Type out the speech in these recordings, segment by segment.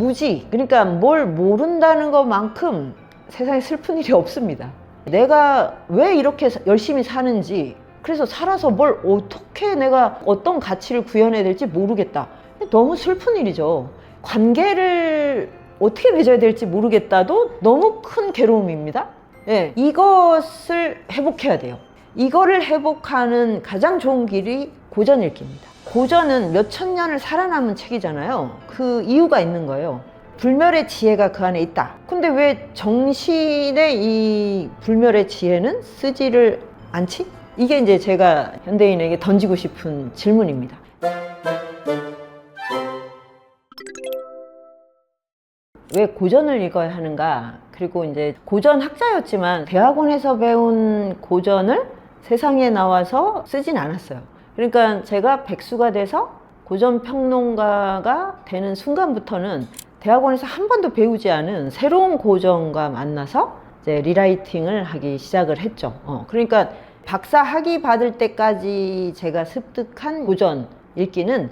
무지. 그러니까 뭘 모른다는 것만큼 세상에 슬픈 일이 없습니다. 내가 왜 이렇게 사- 열심히 사는지, 그래서 살아서 뭘 어떻게 내가 어떤 가치를 구현해야 될지 모르겠다. 너무 슬픈 일이죠. 관계를 어떻게 맺어야 될지 모르겠다도 너무 큰 괴로움입니다. 예, 이것을 회복해야 돼요. 이거를 회복하는 가장 좋은 길이 고전 읽기입니다. 고전은 몇 천 년을 살아남은 책이잖아요. 그 이유가 있는 거예요. 불멸의 지혜가 그 안에 있다. 근데 왜 정신의 이 불멸의 지혜는 쓰지를 않지? 이게 이제 제가 현대인에게 던지고 싶은 질문입니다. 왜 고전을 읽어야 하는가? 그리고 이제 고전 학자였지만 대학원에서 배운 고전을 세상에 나와서 쓰진 않았어요. 그러니까 제가 백수가 돼서 고전 평론가가 되는 순간부터는 대학원에서 한 번도 배우지 않은 새로운 고전과 만나서 이제 리라이팅을 하기 시작을 했죠. 어, 그러니까 박사 학위 받을 때까지 제가 습득한 고전 읽기는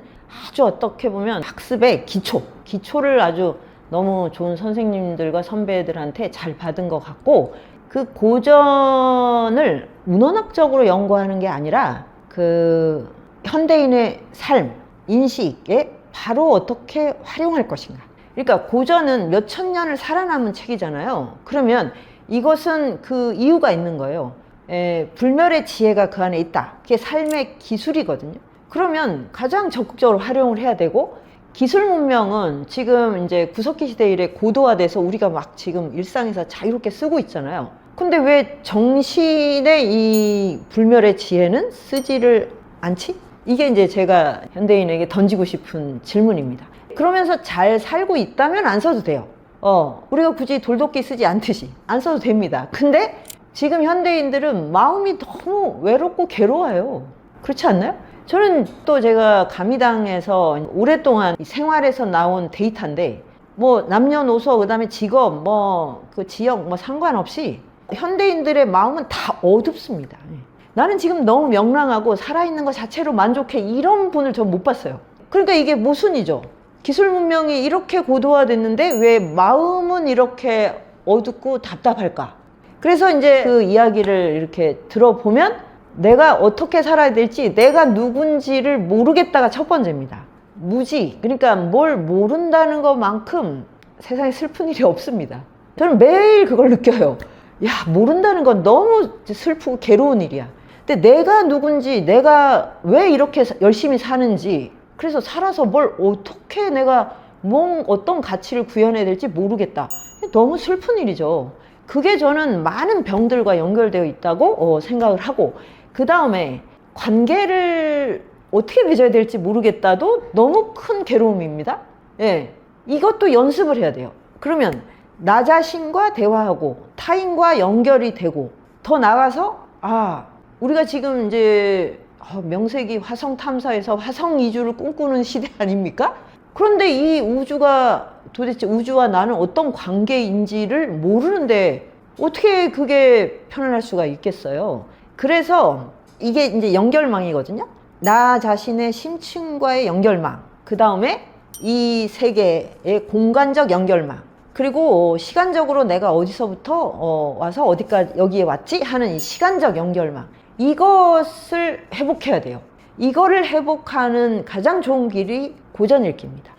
아주 어떻게 보면 학습의 기초, 기초를 아주 너무 좋은 선생님들과 선배들한테 잘 받은 것 같고 그 고전을 문헌학적으로 연구하는 게 아니라 그 현대인의 삶, 인식에 바로 어떻게 활용할 것인가. 그러니까 고전은 몇 천 년을 살아남은 책이잖아요. 그러면 이것은 그 이유가 있는 거예요. 에, 불멸의 지혜가 그 안에 있다. 그게 삶의 기술이거든요. 그러면 가장 적극적으로 활용을 해야 되고 기술 문명은 지금 이제 구석기 시대 이래 고도화돼서 우리가 막 지금 일상에서 자유롭게 쓰고 있잖아요. 근데 왜 정신의 이 불멸의 지혜는 쓰지를 않지? 이게 이제 제가 현대인에게 던지고 싶은 질문입니다. 그러면서 잘 살고 있다면 안 써도 돼요. 어, 우리가 굳이 돌도끼 쓰지 않듯이 안 써도 됩니다. 근데 지금 현대인들은 마음이 너무 외롭고 괴로워요. 그렇지 않나요? 저는 또 제가 가미당에서 오랫동안 생활에서 나온 데이터인데 뭐 남녀노소 그다음에 직업 뭐 그 지역 뭐 상관없이 현대인들의 마음은 다 어둡습니다. 예. 나는 지금 너무 명랑하고 살아있는 것 자체로 만족해 이런 분을 전 못 봤어요. 그러니까 이게 모순이죠. 기술 문명이 이렇게 고도화됐는데 왜 마음은 이렇게 어둡고 답답할까? 그래서 이제 그 이야기를 이렇게 들어보면 내가 어떻게 살아야 될지 내가 누군지를 모르겠다가 첫 번째입니다. 무지. 그러니까 뭘 모른다는 것만큼 세상에 슬픈 일이 없습니다. 저는 매일 그걸 느껴요. 야, 모른다는 건 너무 슬프고 괴로운 일이야. 근데 내가 누군지, 내가 왜 이렇게 사- 열심히 사는지, 그래서 살아서 뭘 어떻게 내가 뭔 어떤 가치를 구현해야 될지 모르겠다. 너무 슬픈 일이죠. 그게 저는 많은 병들과 연결되어 있다고 어, 생각을 하고, 그 다음에 관계를 어떻게 맺어야 될지 모르겠다도 너무 큰 괴로움입니다. 예. 이것도 연습을 해야 돼요. 그러면 나 자신과 대화하고 타인과 연결이 되고 더 나가서 아, 우리가 지금 이제 어, 명색이 화성 탐사에서 화성 이주를 꿈꾸는 시대 아닙니까? 그런데 이 우주가 도대체 우주와 나는 어떤 관계인지를 모르는데 어떻게 그게 편안할 수가 있겠어요? 그래서 이게 이제 연결망이거든요. 나 자신의 심층과의 연결망. 그 다음에 이 세계의 공간적 연결망. 그리고 시간적으로 내가 어디서부터 어, 와서 어디까지 여기에 왔지 하는 이 시간적 연결망. 이것을 회복해야 돼요. 이거를 회복하는 가장 좋은 길이 고전 읽기입니다.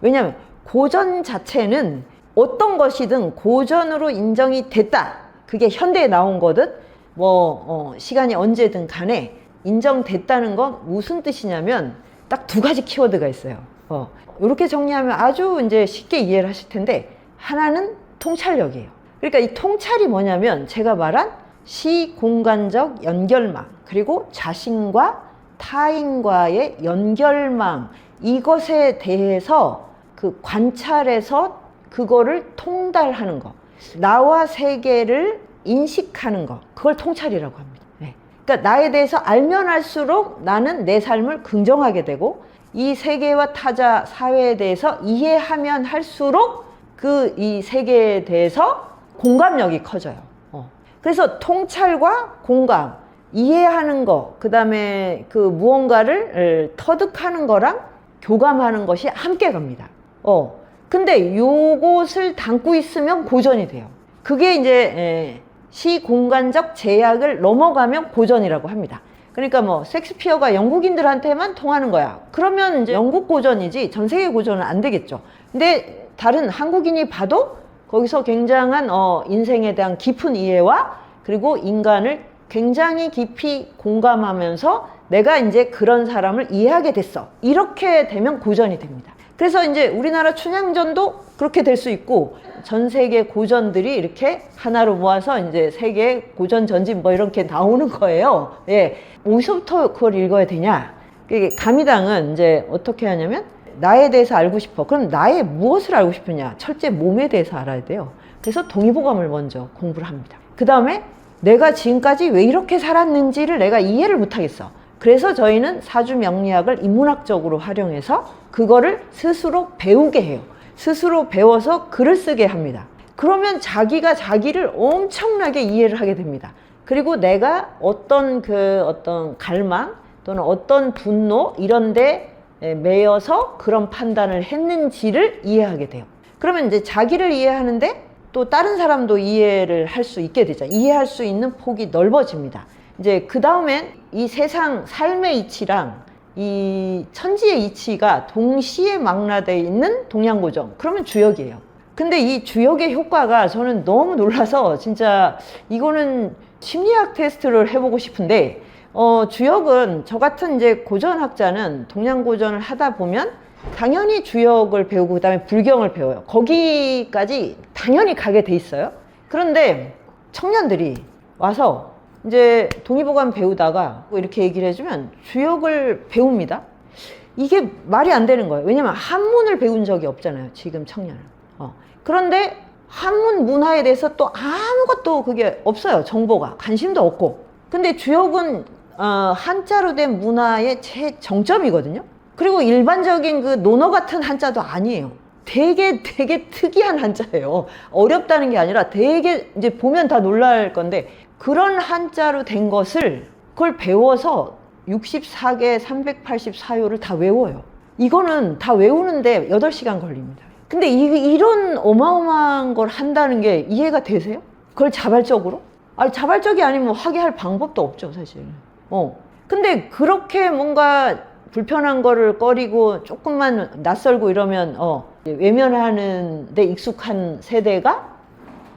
왜냐하면 고전 자체는 어떤 것이든 고전으로 인정이 됐다. 그게 현대에 나온 거든 뭐 어, 시간이 언제든 간에 인정됐다는 건 무슨 뜻이냐면 딱 두 가지 키워드가 있어요. 어, 이렇게 정리하면 아주 이제 쉽게 이해를 하실 텐데 하나는 통찰력이에요. 그러니까 이 통찰이 뭐냐면 제가 말한 시공간적 연결망 그리고 자신과 타인과의 연결망 이것에 대해서 그 관찰해서 그거를 통달하는 거 나와 세계를 인식하는 거 그걸 통찰이라고 합니다. 네. 그러니까 나에 대해서 알면 알수록 나는 내 삶을 긍정하게 되고 이 세계와 타자 사회에 대해서 이해하면 할수록 그 이 세계에 대해서 공감력이 커져요. 어. 그래서 통찰과 공감, 이해하는 거, 그 다음에 그 무언가를 에, 터득하는 거랑 교감하는 것이 함께 갑니다. 어. 근데 요것을 담고 있으면 고전이 돼요. 그게 이제 에, 시공간적 제약을 넘어가면 고전이라고 합니다. 그러니까 뭐 섹스피어가 영국인들한테만 통하는 거야. 그러면 이제 영국 고전이지 전 세계 고전은 안 되겠죠. 근데 다른 한국인이 봐도 거기서 굉장한 어, 인생에 대한 깊은 이해와 그리고 인간을 굉장히 깊이 공감하면서 내가 이제 그런 사람을 이해하게 됐어. 이렇게 되면 고전이 됩니다. 그래서 이제 우리나라 춘향전도 그렇게 될 수 있고 전 세계 고전들이 이렇게 하나로 모아서 이제 세계 고전 전집 뭐 이렇게 나오는 거예요. 예. 어디서부터 그걸 읽어야 되냐? 가미당은 이제 어떻게 하냐면 나에 대해서 알고 싶어. 그럼 나의 무엇을 알고 싶으냐? 철제 몸에 대해서 알아야 돼요. 그래서 동의보감을 먼저 공부를 합니다. 그 다음에 내가 지금까지 왜 이렇게 살았는지를 내가 이해를 못하겠어. 그래서 저희는 사주 명리학을 인문학적으로 활용해서 그거를 스스로 배우게 해요. 스스로 배워서 글을 쓰게 합니다. 그러면 자기가 자기를 엄청나게 이해를 하게 됩니다. 그리고 내가 어떤 그 어떤 갈망 또는 어떤 분노 이런데 매여서 그런 판단을 했는지를 이해하게 돼요. 그러면 이제 자기를 이해하는데 또 다른 사람도 이해를 할 수 있게 되죠. 이해할 수 있는 폭이 넓어집니다. 이제 그 다음엔 이 세상 삶의 이치랑 이 천지의 이치가 동시에 망라되어 있는 동양고정. 그러면 주역이에요. 근데 이 주역의 효과가 저는 너무 놀라서 진짜 이거는 심리학 테스트를 해보고 싶은데 어, 주역은 저 같은 이제 고전학자는 동양고전을 하다 보면 당연히 주역을 배우고 그다음에 불경을 배워요. 거기까지 당연히 가게 돼 있어요. 그런데 청년들이 와서 이제 동의보감 배우다가 이렇게 얘기를 해주면 주역을 배웁니다. 이게 말이 안 되는 거예요. 왜냐면 한문을 배운 적이 없잖아요. 지금 청년은. 어. 그런데 한문 문화에 대해서 또 아무것도 그게 없어요. 정보가. 관심도 없고. 근데 주역은 어, 한자로 된 문화의 최정점이거든요. 그리고 일반적인 그 논어 같은 한자도 아니에요. 되게 되게 특이한 한자예요. 어렵다는 게 아니라 되게 이제 보면 다 놀랄 건데 그런 한자로 된 것을 그걸 배워서 64개 384요를 다 외워요. 이거는 다 외우는데 8시간 걸립니다. 근데 이, 이런 어마어마한 걸 한다는 게 이해가 되세요? 그걸 자발적으로? 아니, 자발적이 아니면 하게 할 방법도 없죠, 사실. 어. 근데 그렇게 뭔가 불편한 거를 꺼리고 조금만 낯설고 이러면, 어, 외면하는 데 익숙한 세대가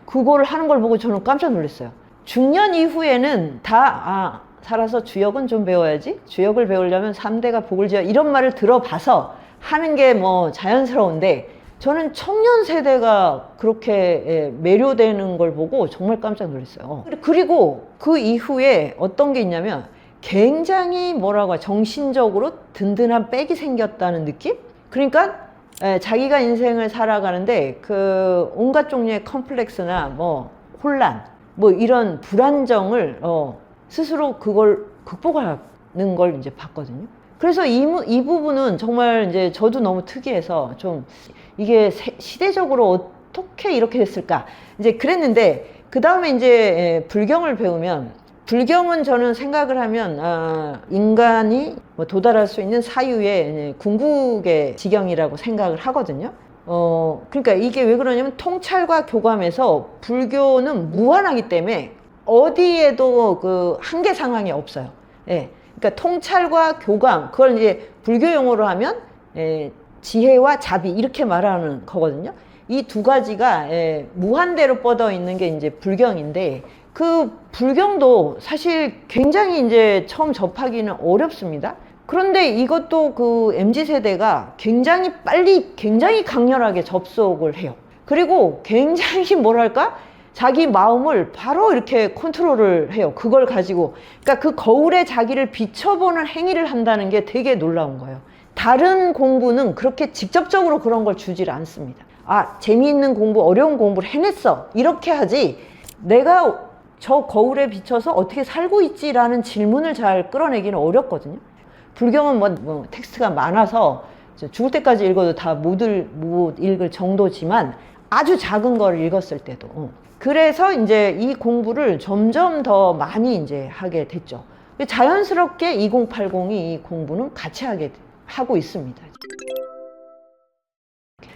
그거를 하는 걸 보고 저는 깜짝 놀랐어요. 중년 이후에는 다, 아, 살아서 주역은 좀 배워야지. 주역을 배우려면 3대가 복을 지어. 이런 말을 들어봐서 하는 게 뭐 자연스러운데, 저는 청년 세대가 그렇게 예, 매료되는 걸 보고 정말 깜짝 놀랐어요. 그리고 그 이후에 어떤 게 있냐면 굉장히 뭐라고? 정신적으로 든든한 백이 생겼다는 느낌? 그러니까 예, 자기가 인생을 살아가는데 그 온갖 종류의 컴플렉스나 뭐 혼란, 뭐 이런 불안정을 어, 스스로 그걸 극복하는 걸 이제 봤거든요. 그래서 이, 무- 이 부분은 정말 이제 저도 너무 특이해서 좀 이게 세- 시대적으로 어떻게 이렇게 됐을까 이제 그랬는데 그 다음에 이제 예, 불경을 배우면 불경은 저는 생각을 하면 아, 인간이 뭐 도달할 수 있는 사유의 이제 궁극의 지경이라고 생각을 하거든요. 어 그러니까 이게 왜 그러냐면 통찰과 교감에서 불교는 무한하기 때문에 어디에도 그 한계 상황이 없어요. 예. 그러니까 통찰과 교감 그걸 이제 불교 용어로 하면 예, 지혜와 자비 이렇게 말하는 거거든요. 이 두 가지가 예, 무한대로 뻗어 있는 게 이제 불경인데 그 불경도 사실 굉장히 이제 처음 접하기는 어렵습니다. 그런데 이것도 그 MZ 세대가 굉장히 빨리 굉장히 강렬하게 접속을 해요. 그리고 굉장히 뭐랄까 자기 마음을 바로 이렇게 컨트롤을 해요. 그걸 가지고 그러니까 그 거울에 자기를 비춰보는 행위를 한다는 게 되게 놀라운 거예요. 다른 공부는 그렇게 직접적으로 그런 걸 주질 않습니다. 아, 재미있는 공부, 어려운 공부를 해냈어. 이렇게 하지. 내가 저 거울에 비춰서 어떻게 살고 있지라는 질문을 잘 끌어내기는 어렵거든요. 불경은 뭐, 뭐 텍스트가 많아서 죽을 때까지 읽어도 다 못 읽을 정도지만 아주 작은 걸 읽었을 때도. 어. 그래서 이제 이 공부를 점점 더 많이 이제 하게 됐죠. 자연스럽게 2080이 이 공부는 같이 하게 하고 있습니다.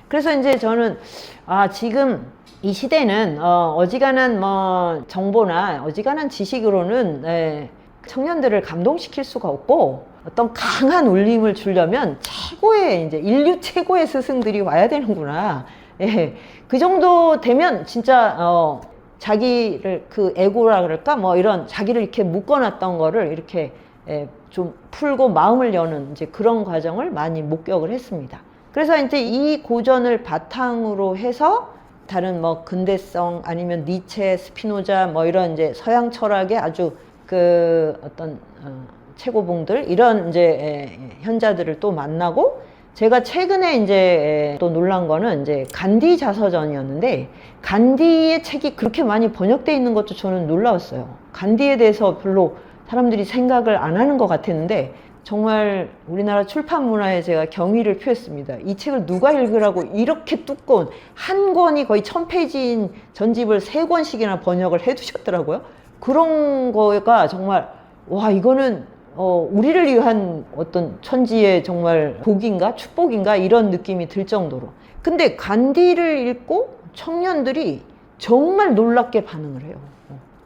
그래서 이제 저는 아 지금 이 시대는 어, 어지간한 뭐 정보나 어지간한 지식으로는 예, 청년들을 감동시킬 수가 없고 어떤 강한 울림을 주려면 최고의 이제 인류 최고의 스승들이 와야 되는구나. 예, 그 정도 되면 진짜 어, 자기를 그 에고라 그럴까 뭐 이런 자기를 이렇게 묶어놨던 거를 이렇게 예, 좀 풀고 마음을 여는 이제 그런 과정을 많이 목격을 했습니다. 그래서 이제 이 고전을 바탕으로 해서 다른 뭐 근대성 아니면 니체, 스피노자 뭐 이런 이제 서양 철학의 아주 그 어떤 어, 최고봉들 이런 이제 에, 현자들을 또 만나고 제가 최근에 이제 에, 또 놀란 거는 이제 간디 자서전이었는데 간디의 책이 그렇게 많이 번역돼 있는 것도 저는 놀라웠어요. 간디에 대해서 별로 사람들이 생각을 안 하는 것 같았는데 정말 우리나라 출판 문화에 제가 경의를 표했습니다. 이 책을 누가 읽으라고 이렇게 두꺼운 한 권이 거의 천 페이지인 전집을 세 권씩이나 번역을 해두셨더라고요. 그런 거가 정말 와 이거는 어, 우리를 위한 어떤 천지의 정말 복인가 축복인가 이런 느낌이 들 정도로. 근데 간디를 읽고 청년들이 정말 놀랍게 반응을 해요.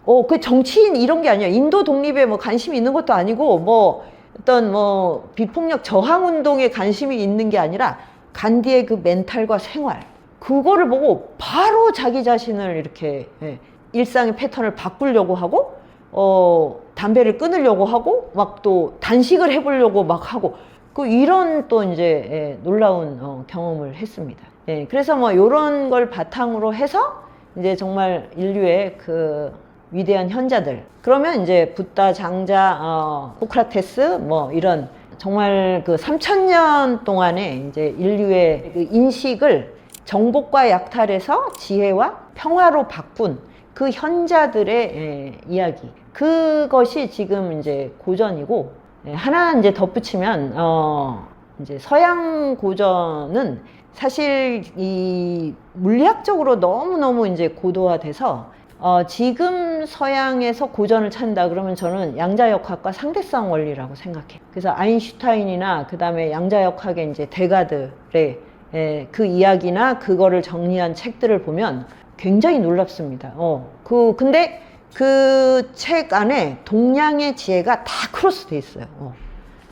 어, 그 정치인 이런 게 아니야. 인도 독립에 뭐 관심이 있는 것도 아니고 뭐 어떤 뭐 비폭력 저항 운동에 관심이 있는 게 아니라 간디의 그 멘탈과 생활 그거를 보고 바로 자기 자신을 이렇게 예, 일상의 패턴을 바꾸려고 하고 어 담배를 끊으려고 하고 막 또 단식을 해보려고 막 하고 그 이런 또 이제 예, 놀라운 어, 경험을 했습니다. 예, 그래서 뭐 이런 걸 바탕으로 해서 이제 정말 인류의 그 위대한 현자들. 그러면 이제 붓다, 장자, 어, 소크라테스 뭐 이런 정말 그 3천년 동안에 이제 인류의 그 인식을 정복과 약탈에서 지혜와 평화로 바꾼 그 현자들의 예, 이야기. 그것이 지금 이제 고전이고 예, 하나 이제 덧붙이면 어 이제 서양 고전은 사실 이 물리학적으로 너무너무 이제 고도화돼서 어, 지금 서양에서 고전을 찾는다 그러면 저는 양자역학과 상대성 원리라고 생각해요. 그래서 아인슈타인이나 그 다음에 양자역학의 이제 대가들의 에, 그 이야기나 그거를 정리한 책들을 보면 굉장히 놀랍습니다. 어, 그, 근데 그 책 안에 동양의 지혜가 다 크로스 돼 있어요. 어.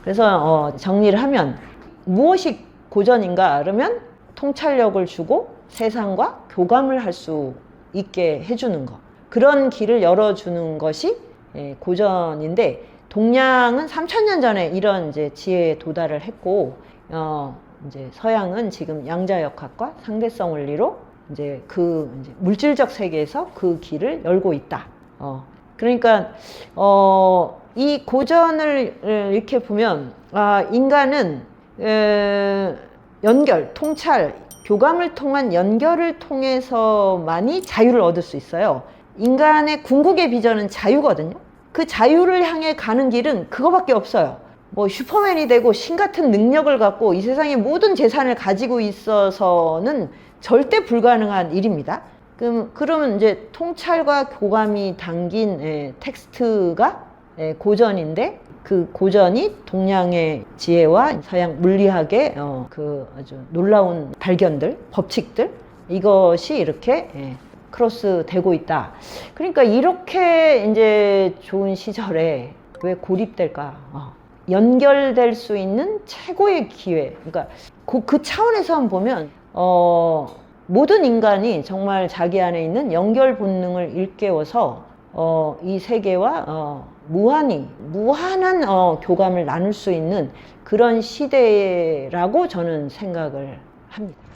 그래서 어, 정리를 하면 무엇이 고전인가 그러면 통찰력을 주고 세상과 교감을 할 수 있게 해주는 것 그런 길을 열어주는 것이 예, 고전인데 동양은 3천년 전에 이런 이제 지혜에 도달을 했고 어, 이제 서양은 지금 양자역학과 상대성 원리로 이제 그 이제 물질적 세계에서 그 길을 열고 있다. 어, 그러니까 어, 이 고전을 이렇게 보면 아, 인간은 에, 연결, 통찰, 교감을 통한 연결을 통해서만이 자유를 얻을 수 있어요. 인간의 궁극의 비전은 자유거든요. 그 자유를 향해 가는 길은 그거밖에 없어요. 뭐 슈퍼맨이 되고 신 같은 능력을 갖고 이 세상의 모든 재산을 가지고 있어서는 절대 불가능한 일입니다. 그럼 그러면 이제 통찰과 교감이 담긴 에, 텍스트가 에, 고전인데 그 고전이 동양의 지혜와 서양 물리학의 어, 그 아주 놀라운 발견들, 법칙들 이것이 이렇게 예, 크로스 되고 있다. 그러니까 이렇게 이제 좋은 시절에 왜 고립될까? 어, 연결될 수 있는 최고의 기회. 그러니까 그, 그 차원에서 보면 어, 모든 인간이 정말 자기 안에 있는 연결 본능을 일깨워서 어, 이 세계와 어, 무한히 무한한 어, 교감을 나눌 수 있는 그런 시대라고 저는 생각을 합니다.